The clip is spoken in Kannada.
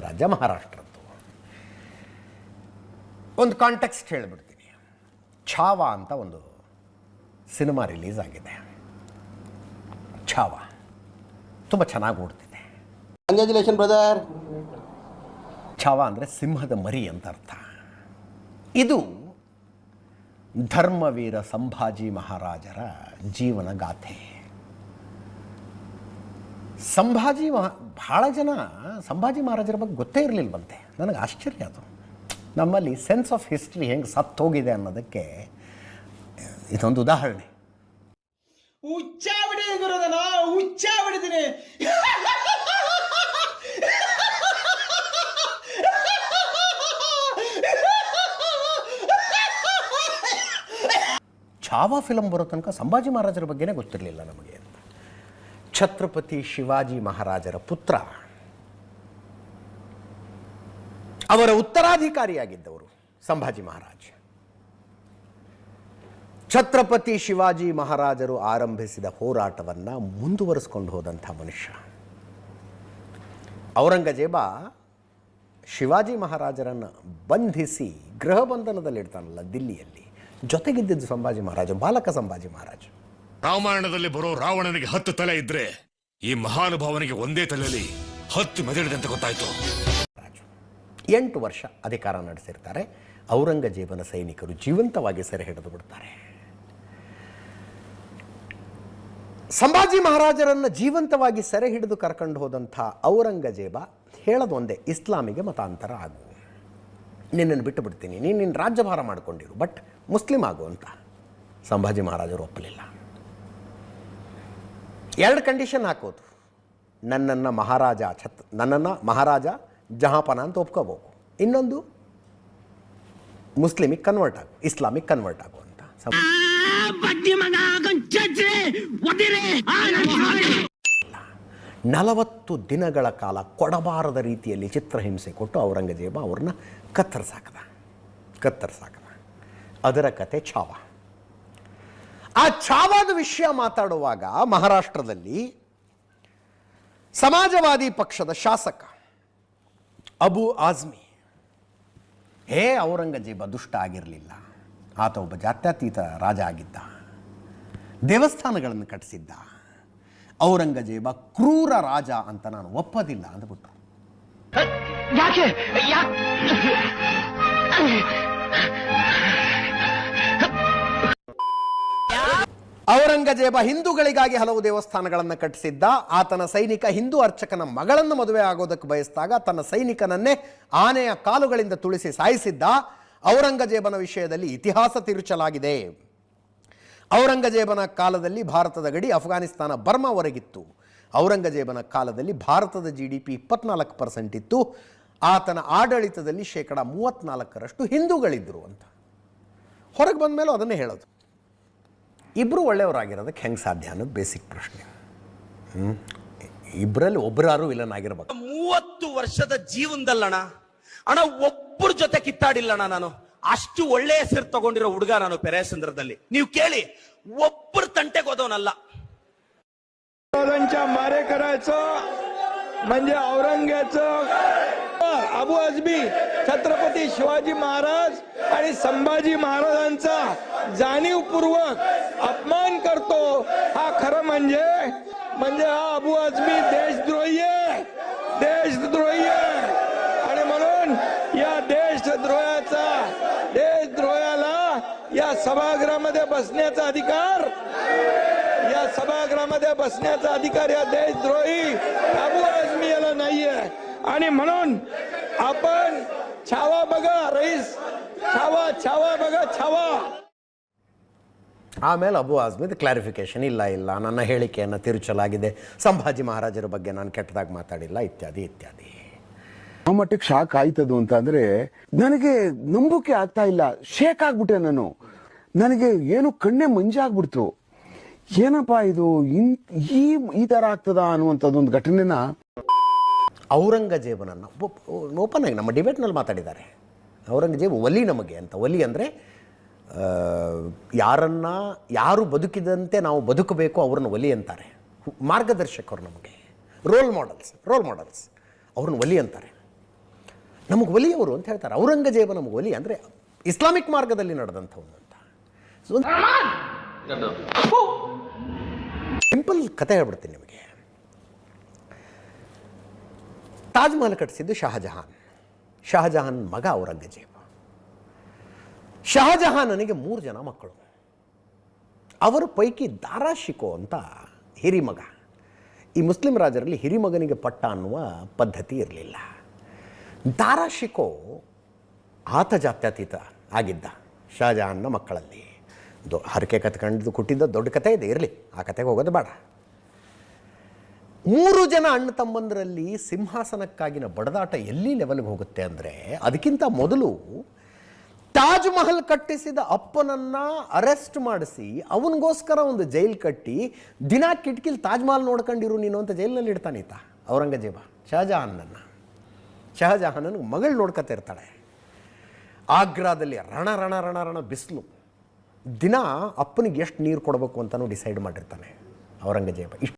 ರಾಜ್ಯ ಮಹಾರಾಷ್ಟ್ರದ್ದು. ಒಂದು ಕಾಂಟೆಕ್ಸ್ಟ್ ಹೇಳಿಬಿಡ್ತೀನಿ. ಛಾವ ಅಂತ ಒಂದು ಸಿನಿಮಾ ರಿಲೀಸ್ ಆಗಿದೆ. ಛಾವ. ತುಂಬ ಚೆನ್ನಾಗಿ ಓಡ್ತಿದೆ. ಕಂಗ್ರ್ಯಾಚುಲೇಷನ್ ಬ್ರದರ್ ಛಾವ ಅಂದರೆ ಸಿಂಹದ ಮರಿ ಅಂತ ಅರ್ಥ. ಇದು ಧರ್ಮವೀರ ಸಂಭಾಜಿ ಮಹಾರಾಜರ ಜೀವನ ಗಾಥೆ. ಸಂಭಾಜಿ ಮಹಾ ಭಾಳ ಜನ ಸಂಭಾಜಿ ಮಹಾರಾಜರ ಬಗ್ಗೆ ಗೊತ್ತೇ ಇರಲಿಲ್ವಂತೆ. ನನಗೆ ಆಶ್ಚರ್ಯ ಅದು. ನಮ್ಮಲ್ಲಿ ಸೆನ್ಸ್ ಆಫ್ ಹಿಸ್ಟ್ರಿ ಹೆಂಗೆ ಸತ್ತೋಗಿದೆ ಅನ್ನೋದಕ್ಕೆ ಇದೊಂದು ಉದಾಹರಣೆ. ಹುಚ್ಚ ಬಿಡಿದೀನಿ ಗುರುದನ ಹುಚ್ಚ ಬಿಡಿದೀನಿ ಛಾವಾ ಫಿಲಮ್ ಬರೋ ತನಕ ಸಂಭಾಜಿ ಮಹಾರಾಜರ ಬಗ್ಗೆನೇ ಗೊತ್ತಿರಲಿಲ್ಲ ನಮಗೆ. ಛತ್ರಪತಿ ಶಿವಾಜಿ ಮಹಾರಾಜರ ಪುತ್ರ. ಅವರ ಉತ್ತರಾಧಿಕಾರಿಯಾಗಿದ್ದವರು ಸಂಭಾಜಿ ಮಹಾರಾಜ್. ಛತ್ರಪತಿ ಶಿವಾಜಿ ಮಹಾರಾಜರು ಆರಂಭಿಸಿದ ಹೋರಾಟವನ್ನು ಮುಂದುವರಿಸ್ಕೊಂಡು ಹೋದಂಥ ಮನುಷ್ಯ. ಔರಂಗಜೇಬ ಶಿವಾಜಿ ಮಹಾರಾಜರನ್ನು ಬಂಧಿಸಿ ಗೃಹ ಬಂಧನದಲ್ಲಿಡ್ತಾನಲ್ಲ ದಿಲ್ಲಿಯಲ್ಲಿ. ಜೊತೆಗಿದ್ದಿದ್ದು ಸಂಭಾಜಿ ಮಹಾರಾಜ, ಬಾಲಕ ಸಂಭಾಜಿ ಮಹಾರಾಜ. ರಾಮಾಯಣದಲ್ಲಿ ಬರೋ ರಾವಣನಿಗೆ ಹತ್ತು ತಲೆ ಇದ್ರೆ ಈ ಮಹಾನುಭಾವನಿಗೆ ಒಂದೇ ತಲೆಯಲ್ಲಿ ಹತ್ತು ಮೆದಳಿದೆ ಅಂತ ಗೊತ್ತಾಯ್ತು. ಎಂಟು ವರ್ಷ ಅಧಿಕಾರ ನಡೆಸಿರ್ತಾರೆ. ಔರಂಗಜೇಬನ ಸೈನಿಕರು ಜೀವಂತವಾಗಿ ಸೆರೆ ಹಿಡಿದು ಬಿಡ್ತಾರೆ. ಸಂಭಾಜಿ ಮಹಾರಾಜರನ್ನು ಜೀವಂತವಾಗಿ ಸೆರೆ ಹಿಡಿದು ಕರ್ಕೊಂಡು ಹೋದಂಥ ಔರಂಗಜೇಬ ಹೇಳೋದು ಒಂದೇ, ಇಸ್ಲಾಮಿಗೆ ಮತಾಂತರ ಆಗು. ನಿನ್ನನ್ನು ಬಿಟ್ಟು ಬಿಡ್ತೀನಿ, ನೀನು ನಿನ್ನ ರಾಜ್ಯಭಾರ ಮಾಡಿಕೊಂಡಿರು, ಬಟ್ ಮುಸ್ಲಿಂ ಆಗು ಅಂತ. ಸಂಭಾಜಿ ಮಹಾರಾಜರು ಒಪ್ಪಲಿಲ್ಲ. ಎರಡು ಕಂಡೀಷನ್ ಹಾಕೋದು. ನನ್ನನ್ನು ಮಹಾರಾಜ ಛತ್, ನನ್ನನ್ನು ಮಹಾರಾಜ ಜಹಾಪನ ಅಂತ ಒಪ್ಕೋಬೇಕು ಇನ್ನೊಂದು, ಮುಸ್ಲಿಮಿಗೆ ಕನ್ವರ್ಟ್ ಆಗು, ಇಸ್ಲಾಮಿಗೆ ಕನ್ವರ್ಟ್ ಆಗು ಅಂತ. ನಲವತ್ತು ದಿನಗಳ ಕಾಲ ಕೊಡಬಾರದ ರೀತಿಯಲ್ಲಿ ಚಿತ್ರಹಿಂಸೆ ಕೊಟ್ಟು ಔರಂಗಜೇಬ ಅವ್ರನ್ನ ಕತ್ತರಿಸಾಕದ. ಕತ್ತರಿಸಾಕದ. ಅದರ ಕತೆ ಛಾವ. ಆ ಛಾವಾದ ವಿಷಯ ಮಾತಾಡುವಾಗ ಮಹಾರಾಷ್ಟ್ರದಲ್ಲಿ ಸಮಾಜವಾದಿ ಪಕ್ಷದ ಶಾಸಕ ಅಬು ಆಜ್ಮಿ, ಹೇ ಔರಂಗಜೇಬ, ದುಷ್ಟ ಆಗಿರಲಿಲ್ಲ. ಆತ ಒಬ್ಬ ಜಾತ್ಯತೀತ ರಾಜ ಆಗಿದ್ದ. ದೇವಸ್ಥಾನಗಳನ್ನು ಕಟ್ಟಿಸಿದ್ದ. ಔರಂಗಜೇಬ ಕ್ರೂರ ರಾಜ ಅಂತ ನಾನು ಒಪ್ಪದಿಲ್ಲ ಅಂದ್ಬಿಟ್ರು. ಔರಂಗಜೇಬ ಹಿಂದೂಗಳಿಗಾಗಿ ಹಲವು ದೇವಸ್ಥಾನಗಳನ್ನು ಕಟ್ಟಿಸಿದ್ದ, ಆತನ ಸೈನಿಕ ಹಿಂದೂ ಅರ್ಚಕನ ಮಗಳನ್ನು ಮದುವೆ ಆಗೋದಕ್ಕೆ ಬಯಸಿದಾಗ ತನ್ನ ಸೈನಿಕನನ್ನೇ ಆನೆಯ ಕಾಲುಗಳಿಂದ ತುಳಿಸಿ ಸಾಯಿಸಿದ್ದ, ಔರಂಗಜೇಬನ ವಿಷಯದಲ್ಲಿ ಇತಿಹಾಸ ತಿರುಚಲಾಗಿದೆ. ಔರಂಗಜೇಬನ ಕಾಲದಲ್ಲಿ ಭಾರತದ ಗಡಿ ಅಫ್ಘಾನಿಸ್ತಾನ ಬರ್ಮಾವರೆಗಿತ್ತು. ಔರಂಗಜೇಬನ ಕಾಲದಲ್ಲಿ ಭಾರತದ ಜಿ ಡಿ ಪಿ ಇಪ್ಪತ್ನಾಲ್ಕು ಪರ್ಸೆಂಟ್ ಇತ್ತು. ಆತನ ಆಡಳಿತದಲ್ಲಿ ಶೇಕಡ ಮೂವತ್ನಾಲ್ಕರಷ್ಟು ಹಿಂದೂಗಳಿದ್ದರು ಅಂತ. ಹೊರಗೆ ಬಂದ ಮೇಲೂ ಅದನ್ನೇ ಹೇಳೋದು. ಇಬ್ಬರು ಒಳ್ಳೆಯವರಾಗಿರೋದಕ್ಕೆ ಹೆಂಗೆ ಸಾಧ್ಯ ಅನ್ನೋದು ಬೇಸಿಕ್ ಪ್ರಶ್ನೆ ಹ್ಮ್? ಇಬ್ಬರಲ್ಲಿ ಒಬ್ಬರಾರು ವಿಲನ್ ಆಗಿರ್ಬೇಕು ಮೂವತ್ತು ವರ್ಷದ ಜೀವನದಲ್ಲಣ್ಣ ಅಣ್ಣ ಒಬ್ಬರ ಜೊತೆ ಕಿತ್ತಾಡಿಲ್ಲಣ್ಣ ನಾನು ಅಷ್ಟು ಒಳ್ಳೆ ಹೆಸರು ತಗೊಂಡಿರೋ ಹುಡುಗ ನಾನು ಪೆರೇಸಂದ್ರದಲ್ಲಿ ನೀವು ಕೇಳಿ ಒಬ್ಬರ ತಂಟೆಗೆ ಹೋದವನಲ್ಲ महाराजांच्या मारेकऱ्याचं म्हणजे औरंग्याचं अबू आजमी छत्रपती शिवाजी महाराज आणि संभाजी महाराजांचा जाणीवपूर्वक अपमान करतो हा खरं म्हणजे म्हणजे हा अबू आजमी देशद्रोही आहे देशद्रोही आहे आणि म्हणून या देशद्रोहाचा देशद्रोहाला या सभागृहामध्ये बसण्याचा अधिकार या सभागृहामध्ये बसण्याचा अधिकार या देशद्रोही अबू आजमी याला नाहीये. आणि म्हणून आपण छावा बघा रईस छावा छावा बघा छावा ಆಮೇಲೆ ಅಬು ಆಜ್ಮಿದ್ ಕ್ಲಾರಿಫಿಕೇಶನ್ ಇಲ್ಲ ಇಲ್ಲ ನನ್ನ ಹೇಳಿಕೆಯನ್ನು ತಿರುಚಲಾಗಿದೆ ಸಂಭಾಜಿ ಮಹಾರಾಜರ ಬಗ್ಗೆ ನಾನು ಕೆಟ್ಟದಾಗಿ ಮಾತಾಡಿಲ್ಲ ಇತ್ಯಾದಿ ಇತ್ಯಾದಿ ಆ ಮಟ್ಟಕ್ಕೆ ಶಾಕ್ ಆಯ್ತದು ಅಂತ ಅಂದ್ರೆ ನನಗೆ ನಂಬೋಕೆ ಆಗ್ತಾ ಇಲ್ಲ ಶೇಕ್ ಆಗ್ಬಿಟ್ಟೆ ನಾನು ನನಗೆ ಏನು ಕಣ್ಣೆ ಮಂಜಾಗ್ಬಿಡ್ತು ಏನಪ್ಪಾ ಇದು ಇನ್- ಈ ಈ ತರ ಆಗ್ತದ ಅನ್ನುವಂಥದ್ದೊಂದು ಘಟನೆನ ಔರಂಗಜೇಬನನ್ನು ಓಪನ್ ಆಗಿ ನಮ್ಮ ಡಿಬೇಟ್ನಲ್ಲಿ ಮಾತಾಡಿದ್ದಾರೆ. ಔರಂಗಜೇಬ್ ಒಲಿ ನಮಗೆ ಅಂತ. ಒಲಿ ಅಂದರೆ ಯಾರನ್ನ ಯಾರು ಬದುಕಿದಂತೆ ನಾವು ಬದುಕಬೇಕು ಅವ್ರನ್ನ ಒಲಿ ಅಂತಾರೆ. ಮಾರ್ಗದರ್ಶಕರು ನಮಗೆ. ರೋಲ್ ಮಾಡೆಲ್ಸ್ ರೋಲ್ ಮಾಡೆಲ್ಸ್ ಅವ್ರನ್ನ ಒಲಿ ಅಂತಾರೆ. ನಮಗೆ ಒಲಿಯವರು ಅಂತ ಹೇಳ್ತಾರೆ. ಔರಂಗಜೇಬ ನಮಗೆ ಒಲಿ ಅಂದರೆ ಇಸ್ಲಾಮಿಕ್ ಮಾರ್ಗದಲ್ಲಿ ನಡೆದಂಥವನು ಅಂತ. ಸಿಂಪಲ್ ಕತೆ ಹೇಳ್ಬಿಡ್ತೀನಿ ನಿಮಗೆ. ತಾಜ್ ಮಹಲ್ ಕಟ್ಟಿಸಿದ್ದು ಶಹಜಹಾನ್. ಶಹಜಹಾನ್ ಮಗ ಔರಂಗಜೇಬ. ಶಹಜಹಾನನಿಗೆ ಮೂರು ಜನ ಮಕ್ಕಳು. ಅವರ ಪೈಕಿ ದಾರಾ ಶಿಕೋ ಅಂತ ಹಿರಿಮಗ. ಈ ಮುಸ್ಲಿಂ ರಾಜರಲ್ಲಿ ಹಿರಿಮಗನಿಗೆ ಪಟ್ಟ ಅನ್ನುವ ಪದ್ಧತಿ ಇರಲಿಲ್ಲ. ದಾರಾ ಶಿಕೋ ಆತ ಜಾತ್ಯತೀತ ಆಗಿದ್ದ ಶಹಜಹಾನ್ನ ಮಕ್ಕಳಲ್ಲಿ. ದೊ ಹರಕೆ ಕತ್ಕೊಂಡು ಕೊಟ್ಟಿದ್ದ ದೊಡ್ಡ ಕತೆ ಇದೆ, ಇರಲಿ. ಆ ಕತೆಗೆ ಹೋಗೋದು ಬೇಡ. ಮೂರು ಜನ ಅಣ್ಣ ತಮ್ಮಂದರಲ್ಲಿ ಸಿಂಹಾಸನಕ್ಕಾಗಿನ ಬಡದಾಟ ಎಲ್ಲಿ ಲೆವೆಲ್ಗೆ ಹೋಗುತ್ತೆ ಅಂದರೆ ಅದಕ್ಕಿಂತ ಮೊದಲು ತಾಜ್ ಮಹಲ್ ಕಟ್ಟಿಸಿದ ಅಪ್ಪನನ್ನ ಅರೆಸ್ಟ್ ಮಾಡಿಸಿ ಅವನಿಗೋಸ್ಕರ ಒಂದು ಜೈಲ್ ಕಟ್ಟಿ ದಿನ ಕಿಟಕಿಲಿ ತಾಜ್ ಮಹಲ್ ನೋಡ್ಕೊಂಡಿರು ನೀನು ಅಂತ ಜೈಲಿನಲ್ಲಿ ಇಡ್ತಾನೀತ ಔರಂಗಜೇಬ. ಶಹಜಹಾನನ್ನ ಶಹಜಹಾನನ ಮಗಳು ನೋಡ್ಕೊತಾ ಆಗ್ರಾದಲ್ಲಿ ರಣ ರಣ ರಣ ರಣ ಬಿಸಿಲು. ದಿನ ಅಪ್ಪನಿಗೆ ಎಷ್ಟು ನೀರು ಕೊಡಬೇಕು ಅಂತಲೂ ಡಿಸೈಡ್ ಮಾಡಿರ್ತಾನೆ ಔರಂಗಜೇಬ. ಇಷ್ಟು